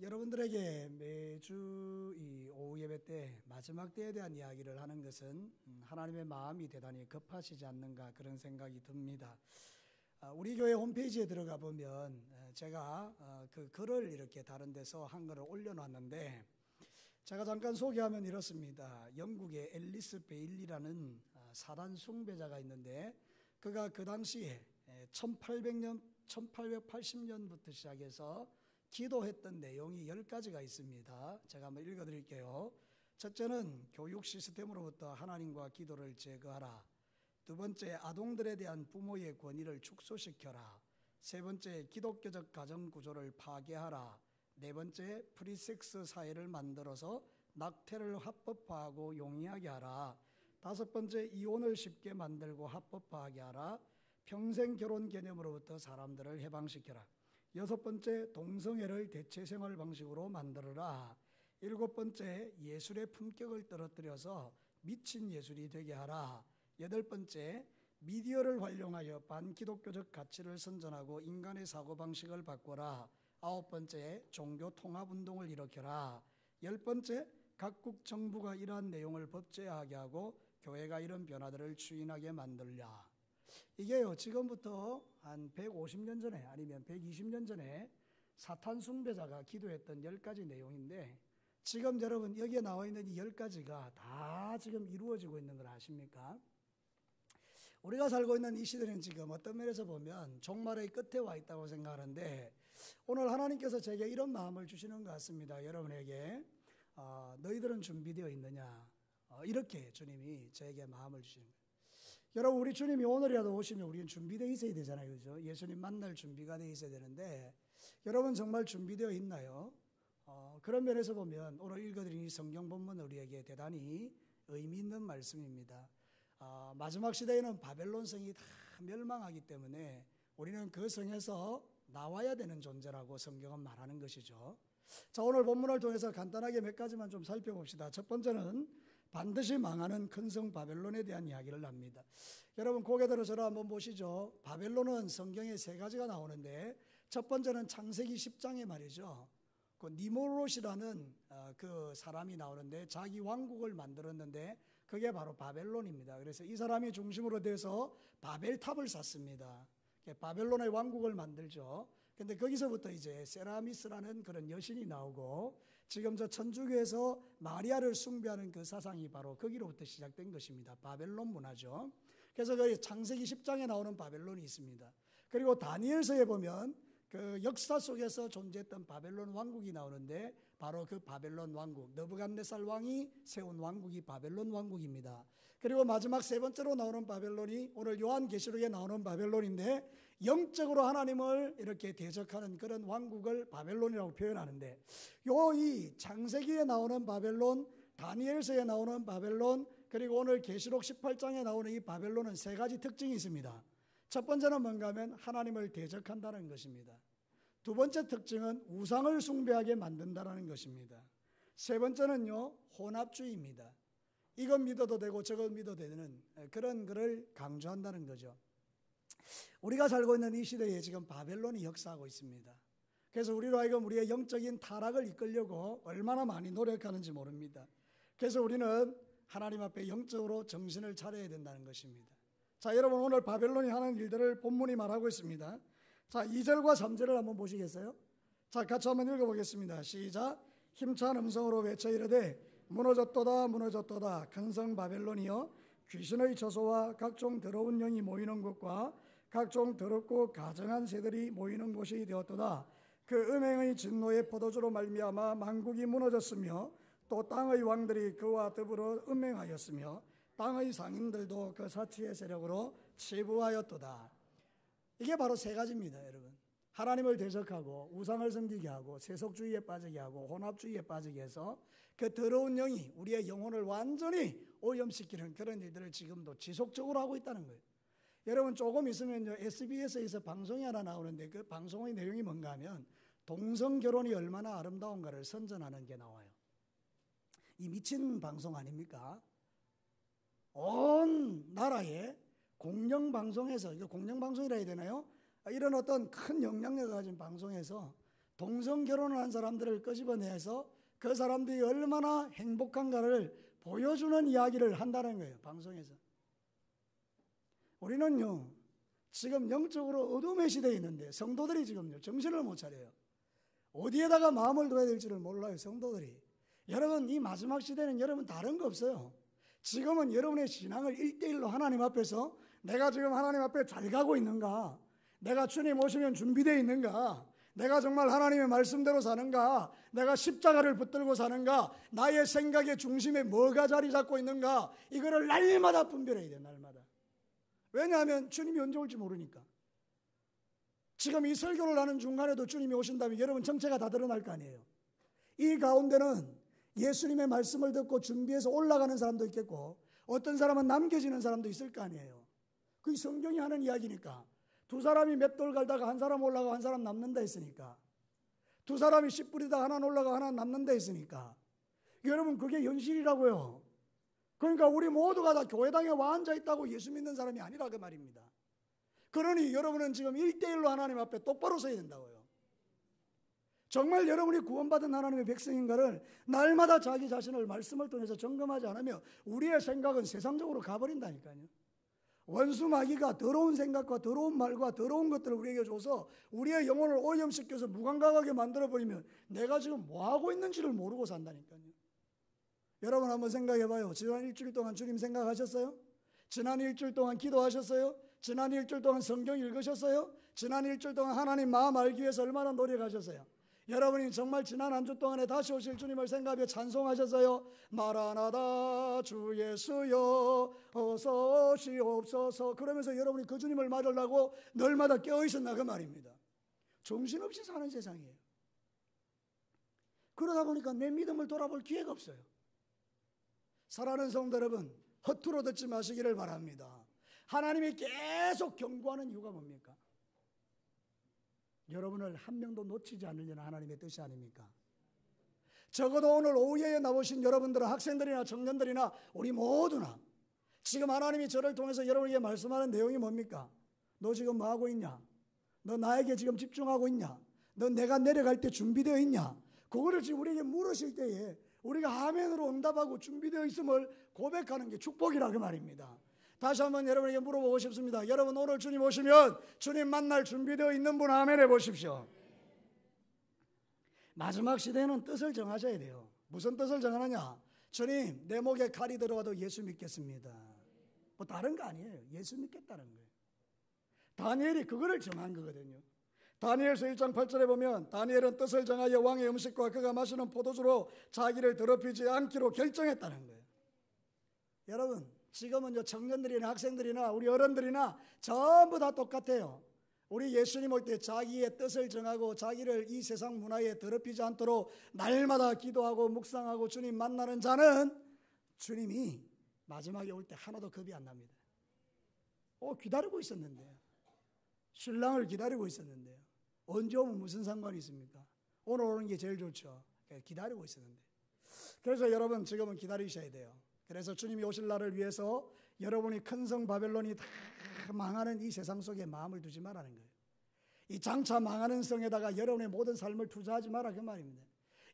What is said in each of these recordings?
여러분들에게 매주 이 오후 예배 때 마지막 때에 대한 이야기를 하는 것은 음, 하나님의 마음이 대단히 급하시지 않는가 그런 생각이 듭니다. 아, 우리 교회 홈페이지에 들어가 보면 제가 어, 그 글을 이렇게 다른 데서 한 글을 올려놨는데 제가 잠깐 소개하면 이렇습니다. 영국의 앨리스 베일리라는 아, 사단 숭배자가 있는데 그가 그 당시에 1800년 1880년부터 시작해서 기도했던 내용이 10가지가 있습니다. 제가 한번 읽어 드릴게요. 첫째는 교육 시스템으로부터 하나님과 기도를 제거하라. 두 번째, 아동들에 대한 부모의 권위를 축소시켜라. 세 번째, 기독교적 가정 구조를 파괴하라. 네 번째, 프리섹스 사회를 만들어서 낙태를 합법화하고 용이하게 하라. 다섯 번째, 이혼을 쉽게 만들고 합법화하게 하라. 평생 결혼 개념으로부터 사람들을 해방시켜라. 여섯 번째, 동성애를 대체 생활 방식으로 만들어라. 일곱 번째, 예술의 품격을 떨어뜨려서 미친 예술이 되게 하라. 여덟 번째, 미디어를 활용하여 반기독교적 가치를 선전하고 인간의 사고 방식을 바꿔라. 아홉 번째, 종교 통합 운동을 일으켜라. 열 번째, 각국 정부가 이러한 내용을 법제화하게 하고 교회가 이런 변화들을 추인하게 만들랴. 이게요, 지금부터 한 150년 전에 아니면 120년 전에 사탄 숭배자가 기도했던 10가지 내용인데 지금 여러분 여기에 나와 있는 이 10가지가 다 지금 이루어지고 있는 걸 아십니까? 우리가 살고 있는 이 시대는 지금 어떤 면에서 보면 종말의 끝에 와 있다고 생각하는데 오늘 하나님께서 제게 이런 마음을 주시는 것 같습니다. 여러분에게 어, 너희들은 준비되어 있느냐? 어, 이렇게 주님이 저에게 마음을 주시는 거예요. 여러분 우리 주님이 오늘이라도 오시면 우리는 준비되어 있어야 되잖아요. 그죠? 예수님 만날 준비가 되어 있어야 되는데 여러분 정말 준비되어 있나요? 어, 그런 면에서 보면 오늘 읽어드린 이 성경 본문 우리에게 대단히 의미 있는 말씀입니다. 어, 마지막 시대에는 바벨론 성이 다 멸망하기 때문에 우리는 그 성에서 나와야 되는 존재라고 성경은 말하는 것이죠. 자, 오늘 본문을 통해서 간단하게 몇 가지만 좀 살펴봅시다. 첫 번째는 반드시 망하는 큰성 바벨론에 대한 이야기를 합니다. 여러분 고개 들어 저를 한번 보시죠. 바벨론은 성경에 세 가지가 나오는데 첫 번째는 창세기 10장에 말이죠. 그 니모롯이라는 어, 그 사람이 나오는데 자기 왕국을 만들었는데 그게 바로 바벨론입니다. 그래서 이 사람이 중심으로 돼서 바벨탑을 샀습니다. 바벨론의 왕국을 만들죠. 근데 거기서부터 이제 세라미스라는 그런 여신이 나오고 지금 저 천주교에서 마리아를 숭배하는 그 사상이 바로 거기로부터 시작된 것입니다. 바벨론 문화죠. 그래서 그 창세기 10장에 나오는 바벨론이 있습니다. 그리고 다니엘서에 보면 그 역사 속에서 존재했던 바벨론 왕국이 나오는데 바로 그 바벨론 왕국 너부갓네살 왕이 세운 왕국이 바벨론 왕국입니다. 그리고 마지막 세 번째로 나오는 바벨론이 오늘 요한계시록에 나오는 바벨론인데 영적으로 하나님을 이렇게 대적하는 그런 왕국을 바벨론이라고 표현하는데 요 이 창세기에 나오는 바벨론 다니엘서에 나오는 바벨론 그리고 오늘 계시록 18장에 나오는 이 바벨론은 세 가지 특징이 있습니다. 첫 번째는 뭔가 하면 하나님을 대적한다는 것입니다. 두 번째 특징은 우상을 숭배하게 만든다는 것입니다. 세 번째는요, 혼합주의입니다. 이건 믿어도 되고 저건 믿어도 되는 그런 것을 강조한다는 거죠. 우리가 살고 있는 이 시대에 지금 바벨론이 역사하고 있습니다. 그래서 우리로 하여금 우리의 영적인 타락을 이끌려고 얼마나 많이 노력하는지 모릅니다. 그래서 우리는 하나님 앞에 영적으로 정신을 차려야 된다는 것입니다. 자, 여러분 오늘 바벨론이 하는 일들을 본문이 말하고 있습니다. 자, 2절과 3절을 한번 보시겠어요? 자, 같이 한번 읽어보겠습니다. 시작. 힘찬 음성으로 외쳐 이르되 무너졌도다 무너졌도다 큰 성 바벨론이여 귀신의 저소와 각종 더러운 영이 모이는 곳과 각종 더럽고 가정한 새들이 모이는 곳이 되었도다. 그 음행의 진노의 포도주로 말미암아 만국이 무너졌으며 또 땅의 왕들이 그와 더불어 음행하였으며 땅의 상인들도 그 사치의 세력으로 치부하였도다. 이게 바로 세 가지입니다, 여러분. 하나님을 대적하고 우상을 섬기게 하고 세속주의에 빠지게 하고 혼합주의에 빠지게 해서 그 더러운 영이 우리의 영혼을 완전히 오염시키는 그런 일들을 지금도 지속적으로 하고 있다는 거예요. 여러분 조금 있으면요 SBS에서 방송이 하나 나오는데 그 방송의 내용이 뭔가 하면 동성 결혼이 얼마나 아름다운가를 선전하는 게 나와요. 이 미친 방송 아닙니까? 온 나라에 공영방송에서, 공영방송이라 해야 되나요? 이런 어떤 큰 영향력을 가진 방송에서 동성 결혼을 한 사람들을 끄집어내서 그 사람들이 얼마나 행복한가를 보여주는 이야기를 한다는 거예요. 방송에서. 우리는요, 지금 영적으로 어둠의 시대에 있는데 성도들이 지금요, 정신을 못 차려요. 어디에다가 마음을 둬야 될지를 몰라요, 성도들이. 여러분, 이 마지막 시대는 여러분 다른 거 없어요. 지금은 여러분의 신앙을 일대일로 하나님 앞에서 내가 지금 하나님 앞에 잘 가고 있는가? 내가 주님 오시면 준비되어 있는가? 내가 정말 하나님의 말씀대로 사는가? 내가 십자가를 붙들고 사는가? 나의 생각의 중심에 뭐가 자리 잡고 있는가? 이거를 날마다 분별해야 돼, 날마다. 왜냐하면 주님이 언제 올지 모르니까. 지금 이 설교를 하는 중간에도 주님이 오신다면 여러분 정체가 다 드러날 거 아니에요. 이 가운데는 예수님의 말씀을 듣고 준비해서 올라가는 사람도 있겠고 어떤 사람은 남겨지는 사람도 있을 거 아니에요. 그게 성경이 하는 이야기니까 두 사람이 맷돌 갈다가 한 사람 올라가 한 사람 남는다 했으니까 두 사람이 씨 뿌리다 하나 올라가 하나 남는다 했으니까 여러분 그게 현실이라고요. 그러니까 우리 모두가 다 교회당에 와 앉아 있다고 예수 믿는 사람이 아니라 그 말입니다. 그러니 여러분은 지금 일대일로 하나님 앞에 똑바로 서야 된다고요. 정말 여러분이 구원받은 하나님의 백성인가를 날마다 자기 자신을 말씀을 통해서 점검하지 않으면 우리의 생각은 세상적으로 가버린다니까요. 원수 마귀가 더러운 생각과 더러운 말과 더러운 것들을 우리에게 줘서 우리의 영혼을 오염시켜서 무감각하게 만들어버리면 내가 지금 뭐하고 있는지를 모르고 산다니까요. 여러분 한번 생각해봐요. 지난 일주일 동안 주님 생각하셨어요? 지난 일주일 동안 기도하셨어요? 지난 일주일 동안 성경 읽으셨어요? 지난 일주일 동안 하나님 마음 알기 위해서 얼마나 노력하셨어요? 여러분이 정말 지난 한 주 동안에 다시 오실 주님을 생각하며 찬송하셨어요. 마라나다 주 예수여 어서 오시옵소서 그러면서 여러분이 그 주님을 맞으려고 널마다 깨어있었나 그 말입니다. 정신없이 사는 세상이에요. 그러다 보니까 내 믿음을 돌아볼 기회가 없어요. 사랑하는 성도 여러분 허투루 듣지 마시기를 바랍니다. 하나님이 계속 경고하는 이유가 뭡니까? 여러분을 한 명도 놓치지 않으려는 하나님의 뜻이 아닙니까? 적어도 오늘 오후에 나오신 여러분들은 학생들이나 청년들이나 우리 모두나 지금 하나님이 저를 통해서 여러분에게 말씀하는 내용이 뭡니까? 너 지금 뭐 하고 있냐? 너 나에게 지금 집중하고 있냐? 너 내가 내려갈 때 준비되어 있냐? 그거를 지금 우리에게 물으실 때에 우리가 아멘으로 응답하고 준비되어 있음을 고백하는 게 축복이라 그 말입니다. 다시 한번 여러분에게 물어보고 싶습니다. 여러분 오늘 주님 오시면 주님 만날 준비되어 있는 분 아멘 해보십시오. 마지막 시대는 뜻을 정하셔야 돼요. 무슨 뜻을 정하느냐? 주님 내 목에 칼이 들어와도 예수 믿겠습니다. 뭐 다른 거 아니에요. 예수 믿겠다는 거예요. 다니엘이 그거를 정한 거거든요. 다니엘서 1장 8절에 보면 다니엘은 뜻을 정하여 왕의 음식과 그가 마시는 포도주로 자기를 더럽히지 않기로 결정했다는 거예요. 여러분 지금은 청년들이나 학생들이나 우리 어른들이나 전부 다 똑같아요. 우리 예수님 올 때 자기의 뜻을 정하고 자기를 이 세상 문화에 더럽히지 않도록 날마다 기도하고 묵상하고 주님 만나는 자는 주님이 마지막에 올 때 하나도 겁이 안 납니다. 어, 기다리고 있었는데. 신랑을 기다리고 있었는데요. 언제 오면 무슨 상관이 있습니까? 오늘 오는 게 제일 좋죠. 예, 기다리고 있었는데. 그래서 여러분 지금은 기다리셔야 돼요. 그래서 주님이 오실 날을 위해서 여러분이 큰 성 바벨론이 다 망하는 이 세상 속에 마음을 두지 말라는 거예요. 이 장차 망하는 성에다가 여러분의 모든 삶을 투자하지 마라 그 말입니다.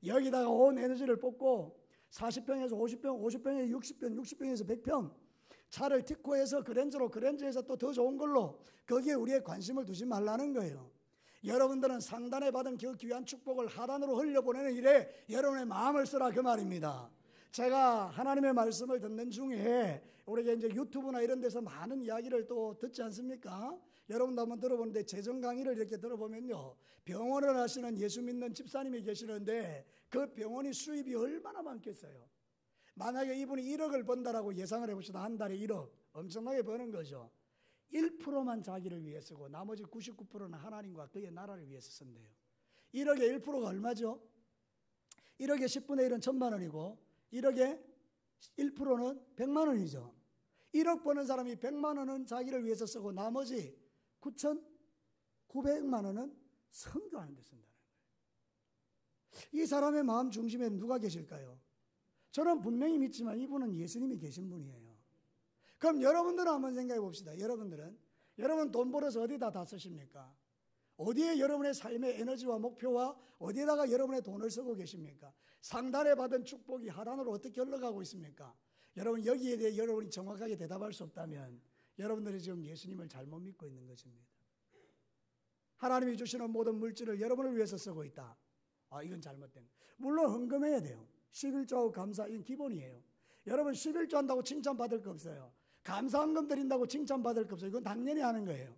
여기다가 온 에너지를 뽑고 40평에서 50평, 50평에서 60평, 60평에서 100평 차를 특허해서 그랜저로 그랜저에서 또 더 좋은 걸로 거기에 우리의 관심을 두지 말라는 거예요. 여러분들은 상단에 받은 그 귀한 축복을 하단으로 흘려보내는 일에 여러분의 마음을 쓰라 그 말입니다. 제가 하나님의 말씀을 듣는 중에 우리가 이제 유튜브나 이런 데서 많은 이야기를 또 듣지 않습니까? 여러분도 한번 들어보는데 재정 강의를 이렇게 들어보면요. 병원을 하시는 예수 믿는 집사님이 계시는데 그 병원이 수입이 얼마나 많겠어요. 만약에 이분이 1억을 번다라고 예상을 해봅시다. 한 달에 1억. 엄청나게 버는 거죠. 1%만 자기를 위해 쓰고 나머지 99%는 하나님과 그의 나라를 위해서 쓴대요. 1억의 1%가 얼마죠? 1억의 10분의 1은 천만 원이고 1억에 1%는 100만 원이죠. 1억 버는 사람이 100만 원은 자기를 위해서 쓰고 나머지 9,900만 원은 선교하는 데 쓴다는 거예요. 이 사람의 마음 중심에 누가 계실까요? 저는 분명히 믿지만 이분은 예수님이 계신 분이에요. 그럼 여러분들은 한번 생각해 봅시다. 여러분들은 여러분 돈 벌어서 어디다 다 쓰십니까? 어디에 여러분의 삶의 에너지와 목표와 어디에다가 여러분의 돈을 쓰고 계십니까? 상단에 받은 축복이 하단으로 어떻게 흘러가고 있습니까? 여러분 여기에 대해 여러분이 정확하게 대답할 수 없다면 여러분들이 지금 예수님을 잘못 믿고 있는 것입니다. 하나님이 주시는 모든 물질을 여러분을 위해서 쓰고 있다. 아, 이건 잘못된. 물론 헌금해야 돼요. 11조하고 감사, 이건 기본이에요. 여러분 11조 한다고 칭찬받을 거 없어요. 감사 헌금 드린다고 칭찬받을 거 없어요. 이건 당연히 하는 거예요.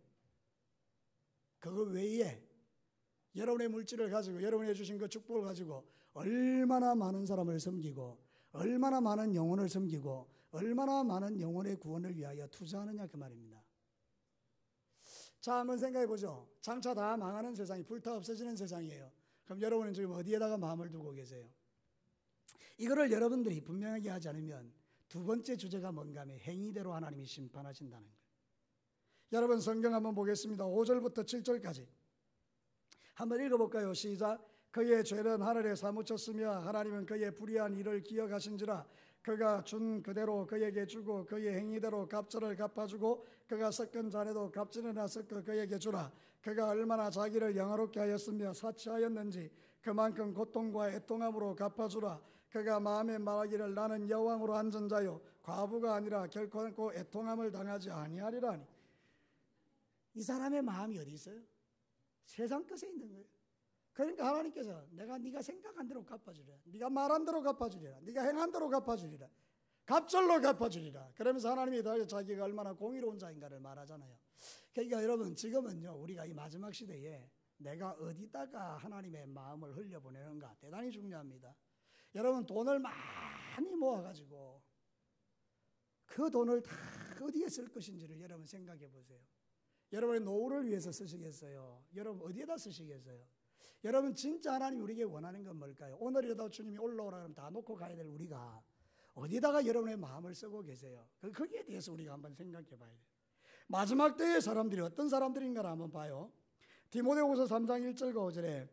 그거 외에 여러분의 물질을 가지고 여러분이 주신 그 축복을 가지고 얼마나 많은 사람을 섬기고 얼마나 많은 영혼을 섬기고 얼마나 많은 영혼의 구원을 위하여 투자하느냐 그 말입니다. 자, 한번 생각해 보죠. 장차 다 망하는 세상이 불타 없어지는 세상이에요. 그럼 여러분은 지금 어디에다가 마음을 두고 계세요? 이거를 여러분들이 분명하게 하지 않으면 두 번째 주제가 뭔가 하면 행위대로 하나님이 심판하신다는 거예요. 여러분 성경 한번 보겠습니다. 5절부터 7절까지. 한번 읽어볼까요? 시작. 그의 죄는 하늘에 사무쳤으며 하나님은 그의 불의한 일을 기억하신지라 그가 준 그대로 그에게 주고 그의 행위대로 값절을 갚아주고 그가 섞은 잔에도 값진이나 섞어 그에게 주라 그가 얼마나 자기를 영화롭게 하였으며 사치하였는지 그만큼 고통과 애통함으로 갚아주라 그가 마음에 말하기를 나는 여왕으로 앉은 자요 과부가 아니라 결코 애통함을 당하지 아니하리라니 이 사람의 마음이 어디 있어요? 세상 끝에 있는 거예요. 그러니까 하나님께서 내가 네가 생각한 대로 갚아주리라. 네가 말한 대로 갚아주리라. 네가 행한 대로 갚아주리라. 갑절로 갚아주리라. 그러면서 하나님이 자기가 얼마나 공의로운 자인가를 말하잖아요. 그러니까 여러분 지금은요 우리가 이 마지막 시대에 내가 어디다가 하나님의 마음을 흘려보내는가 대단히 중요합니다. 여러분 돈을 많이 모아가지고 그 돈을 다 어디에 쓸 것인지를 여러분 생각해 보세요. 여러분의 노후를 위해서 쓰시겠어요? 여러분 어디에다 쓰시겠어요? 여러분 진짜 하나님 우리에게 원하는 건 뭘까요? 오늘이라도 주님이 올라오라 그러면 다 놓고 가야 될 우리가 어디다가 여러분의 마음을 쓰고 계세요? 그, 거기에 대해서 우리가 한번 생각해 봐야 돼요. 마지막 때의 사람들이 어떤 사람들인가를 한번 봐요. 디모데후서 3장 1절과 5절에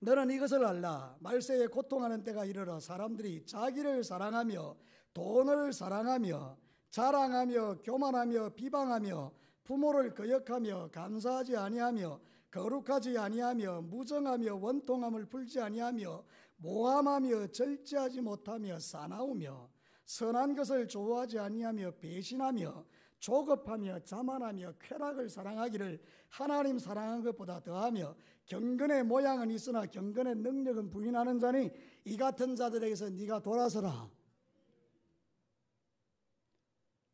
너는 이것을 알라 말세에 고통하는 때가 이르러 사람들이 자기를 사랑하며 돈을 사랑하며 자랑하며 교만하며 비방하며 부모를 거역하며 감사하지 아니하며 거룩하지 아니하며 무정하며 원통함을 풀지 아니하며 모함하며 절제하지 못하며 사나우며 선한 것을 좋아하지 아니하며 배신하며 조급하며 자만하며 쾌락을 사랑하기를 하나님 사랑한 것보다 더하며 경건의 모양은 있으나 경건의 능력은 부인하는 자니 이 같은 자들에게서 네가 돌아서라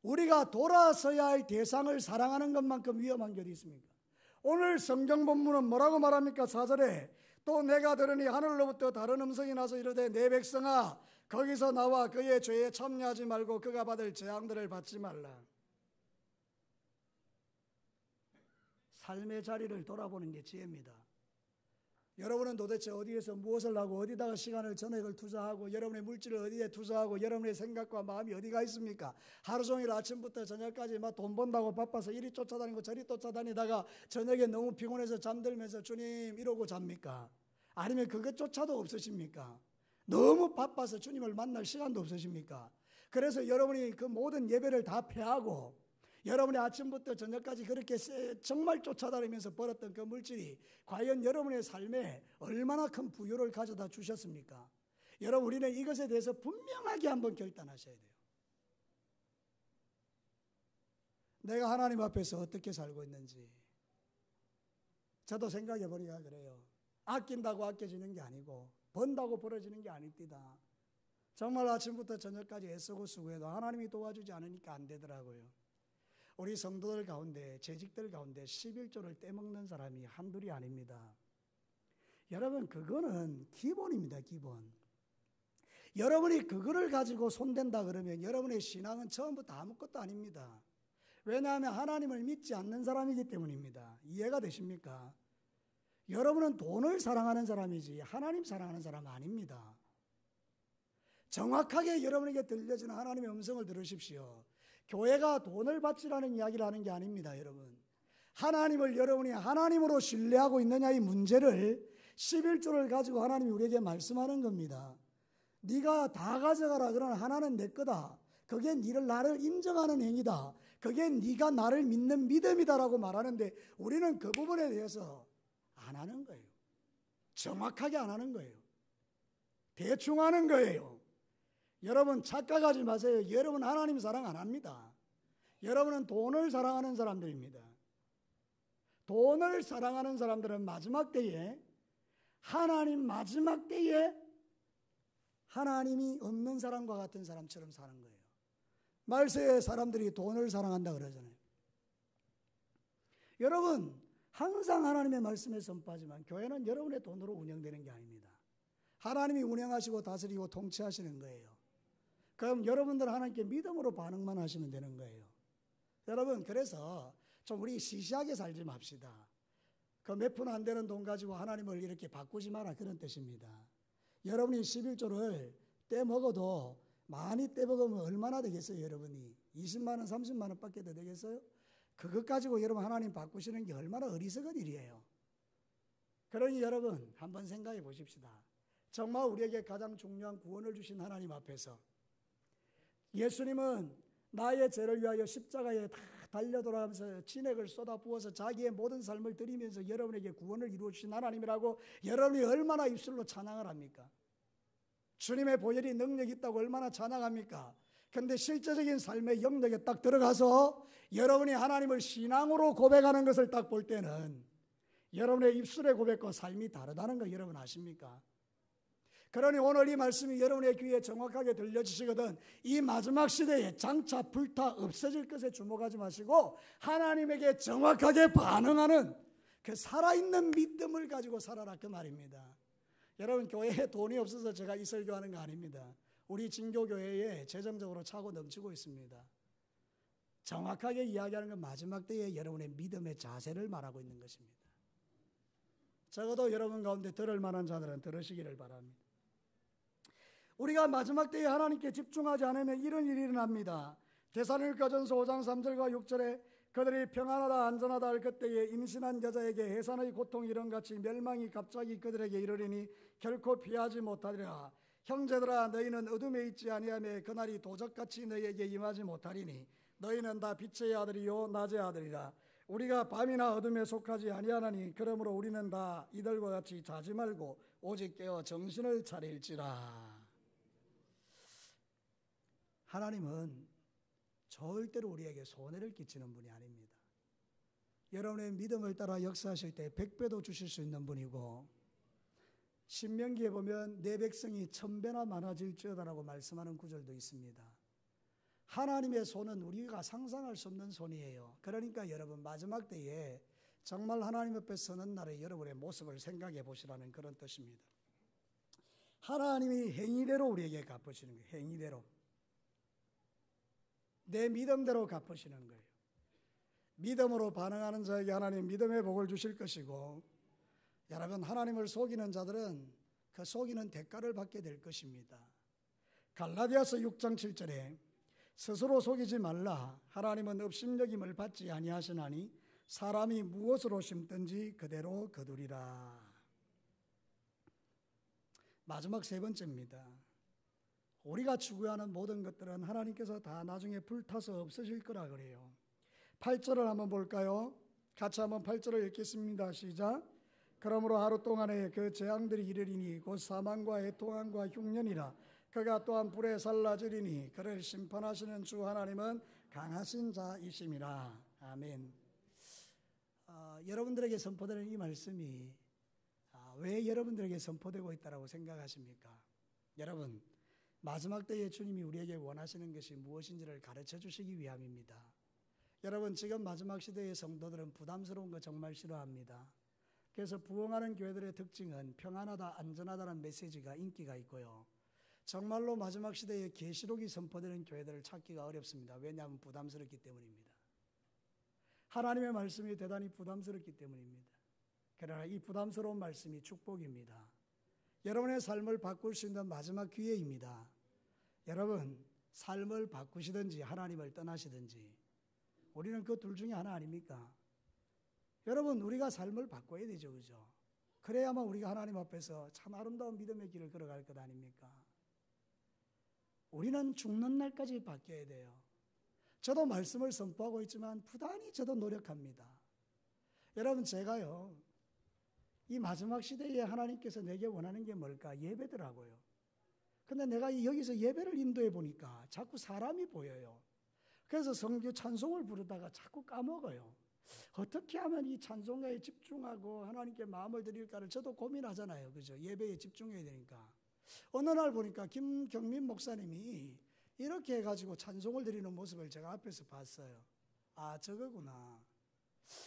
우리가 돌아서야 할 대상을 사랑하는 것만큼 위험한 게 있습니까? 오늘 성경 본문은 뭐라고 말합니까? 4절에 또 내가 들으니 하늘로부터 다른 음성이 나서 이르되 내 백성아 거기서 나와 그의 죄에 참여하지 말고 그가 받을 재앙들을 받지 말라. 삶의 자리를 돌아보는 게 지혜입니다. 여러분은 도대체 어디에서 무엇을 하고 어디다가 시간을 전액을 투자하고 여러분의 물질을 어디에 투자하고 여러분의 생각과 마음이 어디가 있습니까? 하루 종일 아침부터 저녁까지 막 돈 번다고 바빠서 이리 쫓아다니고 저리 쫓아다니다가 저녁에 너무 피곤해서 잠들면서 주님 이러고 잡니까? 아니면 그것조차도 없으십니까? 너무 바빠서 주님을 만날 시간도 없으십니까? 그래서 여러분이 그 모든 예배를 다 패하고 여러분이 아침부터 저녁까지 그렇게 정말 쫓아다니면서 벌었던 그 물질이 과연 여러분의 삶에 얼마나 큰 부여를 가져다 주셨습니까? 여러분 우리는 이것에 대해서 분명하게 한번 결단하셔야 돼요. 내가 하나님 앞에서 어떻게 살고 있는지 저도 생각해 보니까 그래요. 아낀다고 아껴지는 게 아니고 번다고 벌어지는 게 아닙니다. 정말 아침부터 저녁까지 애쓰고 수고해도 하나님이 도와주지 않으니까 안 되더라고요. 우리 성도들 가운데 재직들 가운데 11조를 떼먹는 사람이 한둘이 아닙니다. 여러분 그거는 기본입니다. 기본. 여러분이 그거를 가지고 손댄다 그러면 여러분의 신앙은 처음부터 아무것도 아닙니다. 왜냐하면 하나님을 믿지 않는 사람이기 때문입니다. 이해가 되십니까? 여러분은 돈을 사랑하는 사람이지 하나님 사랑하는 사람 아닙니다. 정확하게 여러분에게 들려지는 하나님의 음성을 들으십시오. 교회가 돈을 바치라는 이야기를 하는 게 아닙니다, 여러분. 하나님을 여러분이 하나님으로 신뢰하고 있느냐의 문제를 11조를 가지고 하나님이 우리에게 말씀하는 겁니다. 네가 다 가져가라. 그러나 하나는 내 거다. 그게 니를 나를 인정하는 행위다. 그게 네가 나를 믿는 믿음이다라고 말하는데 우리는 그 부분에 대해서 안 하는 거예요. 정확하게 안 하는 거예요. 대충 하는 거예요. 여러분 착각하지 마세요. 여러분 하나님 사랑 안 합니다. 여러분은 돈을 사랑하는 사람들입니다. 돈을 사랑하는 사람들은 마지막 때에 하나님 마지막 때에 하나님이 없는 사람과 같은 사람처럼 사는 거예요. 말세에 사람들이 돈을 사랑한다 그러잖아요. 여러분, 항상 하나님의 말씀에 선포하지만 교회는 여러분의 돈으로 운영되는 게 아닙니다. 하나님이 운영하시고 다스리고 통치하시는 거예요. 그럼 여러분들 하나님께 믿음으로 반응만 하시면 되는 거예요. 여러분, 그래서 좀 우리 시시하게 살지 맙시다. 그 몇 푼 안 되는 돈 가지고 하나님을 이렇게 바꾸지 마라 그런 뜻입니다. 여러분이 11조를 떼먹어도 많이 떼먹으면 얼마나 되겠어요, 여러분이? 20만 원, 30만 원 밖에 더 되겠어요? 그것 가지고 여러분 하나님 바꾸시는 게 얼마나 어리석은 일이에요. 그러니 여러분 한번 생각해 보십시다. 정말 우리에게 가장 중요한 구원을 주신 하나님 앞에서 예수님은 나의 죄를 위하여 십자가에 다 달려 돌아가면서 진액을 쏟아 부어서 자기의 모든 삶을 드리면서 여러분에게 구원을 이루어 주신 하나님이라고 여러분이 얼마나 입술로 찬양을 합니까? 주님의 보혈이 능력이 있다고 얼마나 찬양합니까? 근데 실제적인 삶의 영역에 딱 들어가서 여러분이 하나님을 신앙으로 고백하는 것을 딱 볼 때는 여러분의 입술의 고백과 삶이 다르다는 거 여러분 아십니까? 그러니 오늘 이 말씀이 여러분의 귀에 정확하게 들려주시거든 이 마지막 시대에 장차 불타 없어질 것에 주목하지 마시고 하나님에게 정확하게 반응하는 그 살아있는 믿음을 가지고 살아라 그 말입니다. 여러분 교회에 돈이 없어서 제가 이 설교하는 거 아닙니다. 우리 진교교회에 재정적으로 차고 넘치고 있습니다. 정확하게 이야기하는 건 마지막 때에 여러분의 믿음의 자세를 말하고 있는 것입니다. 적어도 여러분 가운데 들을 만한 자들은 들으시기를 바랍니다. 우리가 마지막 때에 하나님께 집중하지 않으면 이런 일이 일어납니다. 대사일가전서 5장 3절과 6절에 그들이 평안하다 안전하다 할 그때에 임신한 여자에게 해산의 고통 이런 같이 멸망이 갑자기 그들에게 이르리니 결코 피하지 못하리라. 형제들아 너희는 어둠에 있지 아니하며 그날이 도적같이 너희에게 임하지 못하리니 너희는 다 빛의 아들이요 낮의 아들이라. 우리가 밤이나 어둠에 속하지 아니하나니 그러므로 우리는 다 이들과 같이 자지 말고 오직 깨어 정신을 차릴지라. 하나님은 절대로 우리에게 손해를 끼치는 분이 아닙니다. 여러분의 믿음을 따라 역사하실 때 백배도 주실 수 있는 분이고 신명기에 보면 내 백성이 천배나 많아질지어다라고 말씀하는 구절도 있습니다. 하나님의 손은 우리가 상상할 수 없는 손이에요. 그러니까 여러분 마지막 때에 정말 하나님 앞에 서는 날에 여러분의 모습을 생각해 보시라는 그런 뜻입니다. 하나님이 행위대로 우리에게 갚으시는 거예요. 행위대로. 내 믿음대로 갚으시는 거예요. 믿음으로 반응하는 자에게 하나님 믿음의 복을 주실 것이고 여러분 하나님을 속이는 자들은 그 속이는 대가를 받게 될 것입니다. 갈라디아서 6장 7절에 스스로 속이지 말라 하나님은 업심여김을 받지 아니하시나니 사람이 무엇으로 심든지 그대로 거두리라. 마지막 세 번째입니다. 우리가 추구하는 모든 것들은 하나님께서 다 나중에 불타서 없어질 거라 그래요. 8절을 한번 볼까요? 같이 한번 8절을 읽겠습니다. 시작. 그러므로 하루 동안에 그 재앙들이 이르리니 곧 사망과 해통함과 흉년이라 그가 또한 불에 살라지리니 그를 심판하시는 주 하나님은 강하신 자이심이라. 아멘. 어, 여러분들에게 선포되는 이 말씀이 아, 왜 여러분들에게 선포되고 있다고 생각하십니까? 여러분 마지막 때에 주님이 우리에게 원하시는 것이 무엇인지를 가르쳐 주시기 위함입니다. 여러분 지금 마지막 시대의 성도들은 부담스러운 거 정말 싫어합니다. 그래서 부흥하는 교회들의 특징은 평안하다, 안전하다는 메시지가 인기가 있고요. 정말로 마지막 시대에 계시록이 선포되는 교회들을 찾기가 어렵습니다. 왜냐하면 부담스럽기 때문입니다. 하나님의 말씀이 대단히 부담스럽기 때문입니다. 그러나 이 부담스러운 말씀이 축복입니다. 여러분의 삶을 바꿀 수 있는 마지막 기회입니다. 여러분, 삶을 바꾸시든지 하나님을 떠나시든지 우리는 그 둘 중에 하나 아닙니까? 여러분, 우리가 삶을 바꿔야 되죠, 그죠? 그래야만 우리가 하나님 앞에서 참 아름다운 믿음의 길을 걸어갈 것 아닙니까? 우리는 죽는 날까지 바뀌어야 돼요. 저도 말씀을 선포하고 있지만 부단히 저도 노력합니다. 여러분 제가요 이 마지막 시대에 하나님께서 내게 원하는 게 뭘까 예배더라고요. 근데 내가 여기서 예배를 인도해 보니까 자꾸 사람이 보여요. 그래서 성교 찬송을 부르다가 자꾸 까먹어요. 어떻게 하면 이 찬송가에 집중하고 하나님께 마음을 드릴까를 저도 고민하잖아요. 그죠? 예배에 집중해야 되니까. 어느 날 보니까 김경민 목사님이 이렇게 해가지고 찬송을 드리는 모습을 제가 앞에서 봤어요. 아, 저거구나.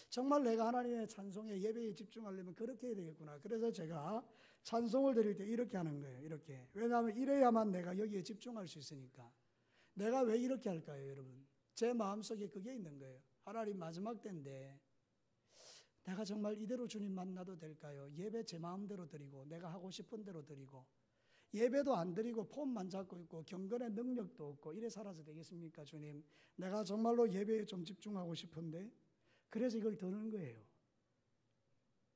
정말 내가 하나님의 찬송에 예배에 집중하려면 그렇게 해야 되겠구나. 그래서 제가 찬송을 드릴 때 이렇게 하는 거예요. 이렇게. 왜냐하면 이래야만 내가 여기에 집중할 수 있으니까. 내가 왜 이렇게 할까요, 여러분? 제 마음속에 그게 있는 거예요. 하나님 마지막 때인데 내가 정말 이대로 주님 만나도 될까요? 예배 제 마음대로 드리고 내가 하고 싶은 대로 드리고 예배도 안 드리고 폼만 잡고 있고 경건의 능력도 없고 이래 살아서 되겠습니까, 주님? 내가 정말로 예배에 좀 집중하고 싶은데 그래서 이걸 드는 거예요.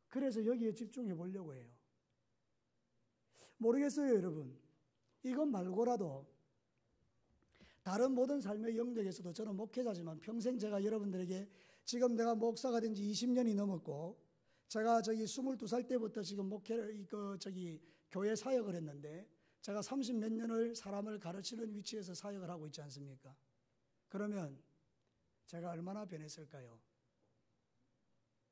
그래서 여기에 집중해 보려고 해요. 모르겠어요, 여러분. 이것 말고라도 다른 모든 삶의 영역에서도 저는 목회자지만 평생 제가 여러분들에게 지금 내가 목사가 된 지 20년이 넘었고 제가 저기 22살 때부터 지금 목회를 그 저기 교회 사역을 했는데 제가 30 몇 년을 사람을 가르치는 위치에서 사역을 하고 있지 않습니까? 그러면 제가 얼마나 변했을까요?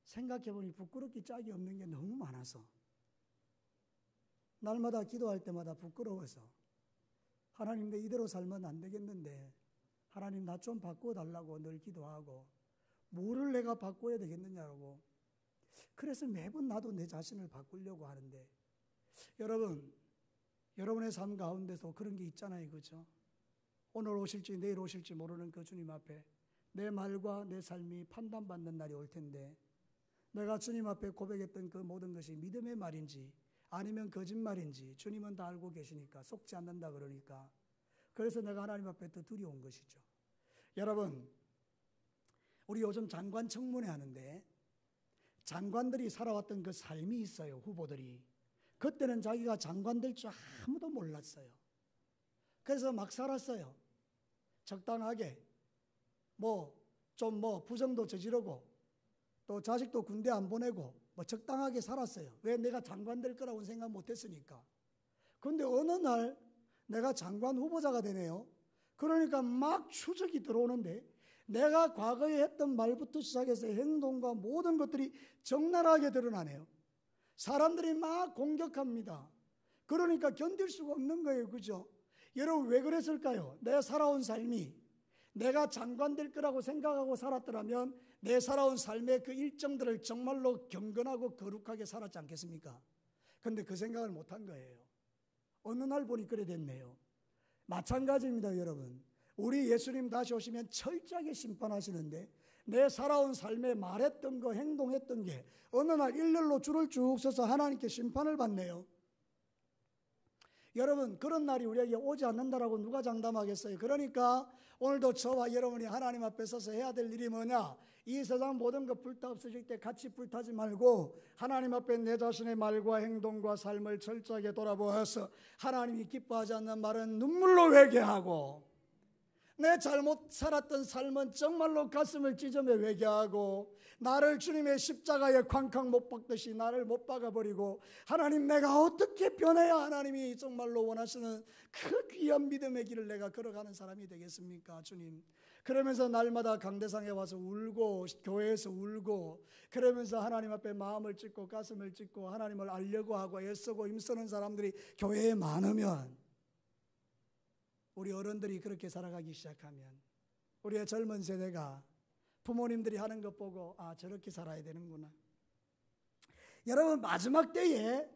생각해보니 부끄럽기 짝이 없는 게 너무 많아서 날마다 기도할 때마다 부끄러워서 하나님 내 이대로 살면 안 되겠는데 하나님 나 좀 바꾸어 달라고 늘 기도하고 뭐를 내가 바꿔야 되겠느냐고. 그래서 매번 나도 내 자신을 바꾸려고 하는데 여러분 여러분의 삶 가운데서 그런 게 있잖아요. 그죠? 오늘 오실지 내일 오실지 모르는 그 주님 앞에 내 말과 내 삶이 판단받는 날이 올 텐데 내가 주님 앞에 고백했던 그 모든 것이 믿음의 말인지 아니면 거짓말인지 주님은 다 알고 계시니까 속지 않는다 그러니까 그래서 내가 하나님 앞에 더 두려운 것이죠. 여러분, 우리 요즘 장관 청문회 하는데 장관들이 살아왔던 그 삶이 있어요, 후보들이. 그때는 자기가 장관 될 줄 아무도 몰랐어요. 그래서 막 살았어요. 적당하게. 뭐, 좀 뭐, 부정도 저지르고, 또 자식도 군대 안 보내고, 뭐 적당하게 살았어요. 왜 내가 장관 될 거라고 생각 못 했으니까. 근데 어느 날 내가 장관 후보자가 되네요. 그러니까 막 추적이 들어오는데 내가 과거에 했던 말부터 시작해서 행동과 모든 것들이 적나라하게 드러나네요. 사람들이 막 공격합니다. 그러니까 견딜 수가 없는 거예요. 그죠? 여러분 왜 그랬을까요? 내가 살아온 삶이 내가 장관 될 거라고 생각하고 살았더라면 내 살아온 삶의 그 일정들을 정말로 경건하고 거룩하게 살았지 않겠습니까? 근데 그 생각을 못 한 거예요. 어느 날 보니 그래 됐네요. 마찬가지입니다, 여러분. 우리 예수님 다시 오시면 철저하게 심판하시는데 내 살아온 삶에 말했던 거, 행동했던 게 어느 날 일렬로 줄을 쭉 서서 하나님께 심판을 받네요. 여러분, 그런 날이 우리에게 오지 않는다라고 누가 장담하겠어요? 그러니까 오늘도 저와 여러분이 하나님 앞에 서서 해야 될 일이 뭐냐? 이 세상 모든 것 불타 없어질 때 같이 불타지 말고 하나님 앞에 내 자신의 말과 행동과 삶을 철저하게 돌아보아서 하나님이 기뻐하지 않는 말은 눈물로 회개하고 내 잘못 살았던 삶은 정말로 가슴을 찢어매 회개하고 나를 주님의 십자가에 쾅쾅 못 박듯이 나를 못 박아버리고 하나님 내가 어떻게 변해야 하나님이 정말로 원하시는 그 귀한 믿음의 길을 내가 걸어가는 사람이 되겠습니까 주님? 그러면서 날마다 강대상에 와서 울고 교회에서 울고 그러면서 하나님 앞에 마음을 찢고 가슴을 찢고 하나님을 알려고 하고 애쓰고 힘쓰는 사람들이 교회에 많으면 우리 어른들이 그렇게 살아가기 시작하면 우리의 젊은 세대가 부모님들이 하는 것 보고 아 저렇게 살아야 되는구나. 여러분 마지막 때에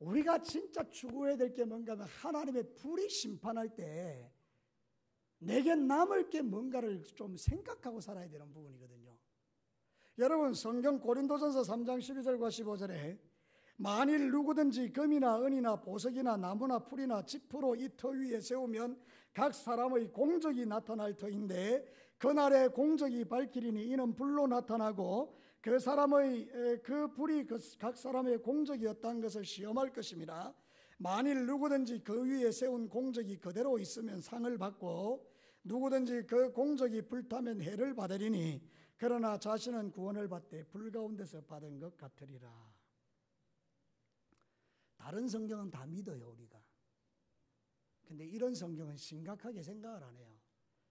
우리가 진짜 추구해야 될 게 뭔가 하면 하나님의 불이 심판할 때 내게 남을 게 뭔가를 좀 생각하고 살아야 되는 부분이거든요. 여러분 성경 고린도전서 3장 12절과 15절에 만일 누구든지 금이나 은이나 보석이나 나무나 풀이나 지푸로 이 터 위에 세우면 각 사람의 공적이 나타날 터인데 그날에 공적이 밝히리니 이는 불로 나타나고 그 사람의 그 불이 그각 사람의 공적이었다는 것을 시험할 것입니다. 만일 누구든지 그 위에 세운 공적이 그대로 있으면 상을 받고 누구든지 그 공적이 불타면 해를 받으리니 그러나 자신은 구원을 받되 불 가운데서 받은 것 같으리라. 다른 성경은 다 믿어요, 우리가. 근데 이런 성경은 심각하게 생각을 안 해요.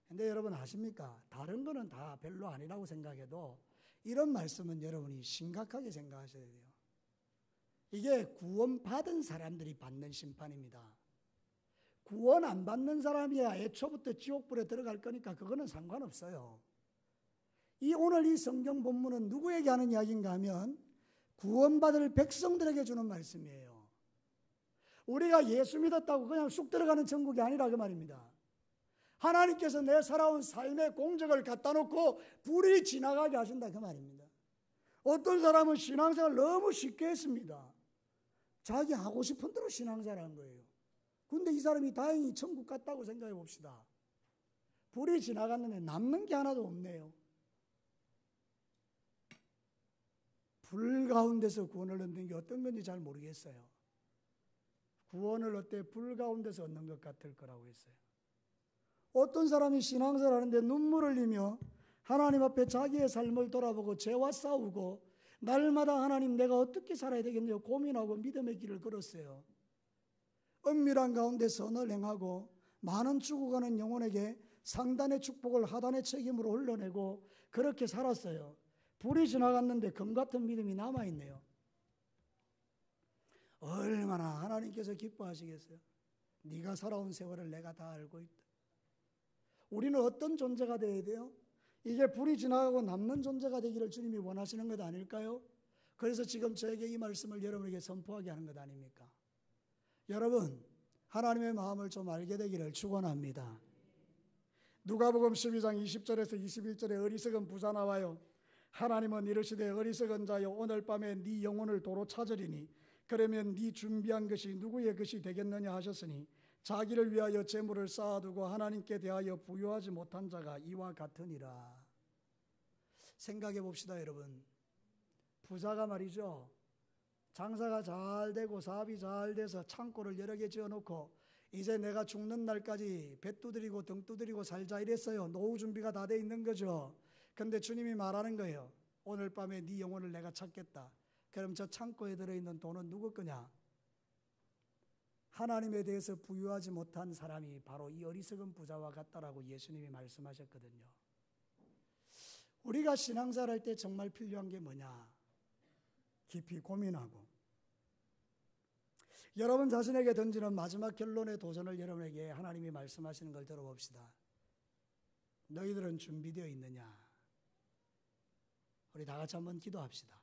근데 여러분 아십니까? 다른 거는 다 별로 아니라고 생각해도 이런 말씀은 여러분이 심각하게 생각하셔야 돼요. 이게 구원받은 사람들이 받는 심판입니다. 구원 안 받는 사람이야 애초부터 지옥불에 들어갈 거니까 그거는 상관없어요. 이 오늘 이 성경 본문은 누구에게 하는 이야기인가 하면 구원받을 백성들에게 주는 말씀이에요. 우리가 예수 믿었다고 그냥 쑥 들어가는 천국이 아니라 그 말입니다. 하나님께서 내 살아온 삶의 공적을 갖다 놓고 불이 지나가게 하신다 그 말입니다. 어떤 사람은 신앙생활 너무 쉽게 했습니다. 자기 하고 싶은 대로 신앙생활 한 거예요. 근데 이 사람이 다행히 천국 갔다고 생각해 봅시다. 불이 지나갔는데 남는 게 하나도 없네요. 불 가운데서 구원을 얻는 게 어떤 건지 잘 모르겠어요. 구원을 어때 불 가운데서 얻는 것 같을 거라고 했어요. 어떤 사람이 신앙생활 하는데 눈물을 흘리며 하나님 앞에 자기의 삶을 돌아보고 죄와 싸우고 날마다 하나님 내가 어떻게 살아야 되겠냐고 고민하고 믿음의 길을 걸었어요. 은밀한 가운데 선을 행하고 많은 죽어가는 영혼에게 상단의 축복을 하단의 책임으로 흘러내고 그렇게 살았어요. 불이 지나갔는데 금 같은 믿음이 남아있네요. 얼마나 하나님께서 기뻐하시겠어요? 네가 살아온 세월을 내가 다 알고 있다. 우리는 어떤 존재가 되어야 돼요? 이게 불이 지나가고 남는 존재가 되기를 주님이 원하시는 것 아닐까요? 그래서 지금 저에게 이 말씀을 여러분에게 선포하게 하는 것 아닙니까? 여러분, 하나님의 마음을 좀 알게 되기를 축원합니다. 누가복음 12장 20절에서 21절에 어리석은 부자 나와요. 하나님은 이르시되 어리석은 자여 오늘 밤에 네 영혼을 도로 찾으리니 그러면 네 준비한 것이 누구의 것이 되겠느냐 하셨으니 자기를 위하여 재물을 쌓아두고 하나님께 대하여 부유하지 못한 자가 이와 같으니라. 생각해 봅시다, 여러분. 부자가 말이죠. 장사가 잘 되고 사업이 잘 돼서 창고를 여러 개 지어 놓고 이제 내가 죽는 날까지 배 두드리고 등 두드리고 살자 이랬어요. 노후 준비가 다 돼 있는 거죠. 근데 주님이 말하는 거예요. 오늘 밤에 네 영혼을 내가 찾겠다. 그럼 저 창고에 들어있는 돈은 누구 거냐? 하나님에 대해서 부유하지 못한 사람이 바로 이 어리석은 부자와 같다라고 예수님이 말씀하셨거든요. 우리가 신앙생활 할때 정말 필요한 게 뭐냐? 깊이 고민하고 여러분 자신에게 던지는 마지막 결론의 도전을 여러분에게 하나님이 말씀하시는 걸 들어봅시다. 너희들은 준비되어 있느냐? 우리 다 같이 한번 기도합시다.